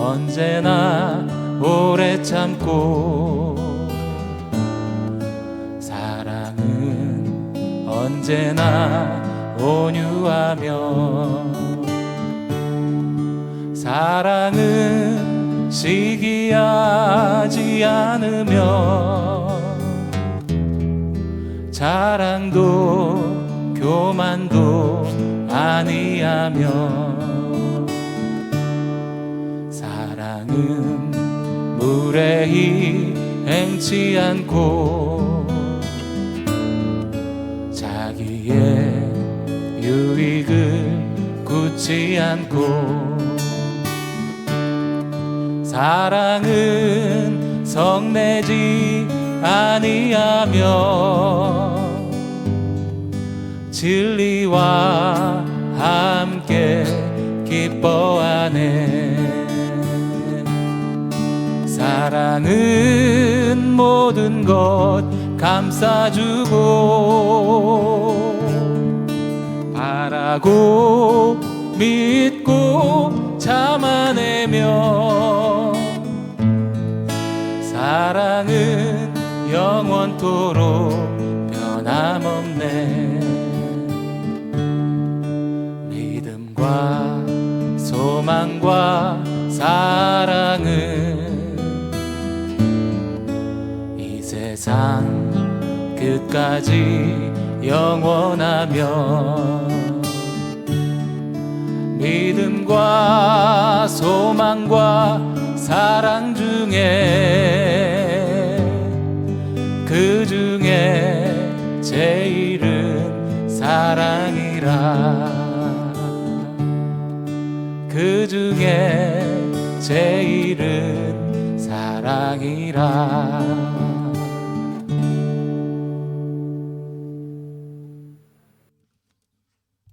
언제나 오래 참고 사랑은 언제나 온유하며 사랑은 시기하지 않으며 자랑도 교만도 아니하며 사랑은 무례히 행치 않고 자기의 유익을 굳지 않고 사랑은 성내지 아니하며 진리와 함께 기뻐하네 사랑은 모든 것 감싸주고 바라고 믿고 참아내며 사랑은 영원토록 변함없네. 믿음과 소망과 사랑은 세상 끝까지 영원하며 믿음과 소망과 사랑 중에 그 중에 제일은 사랑이라. 그 중에 제일은 사랑이라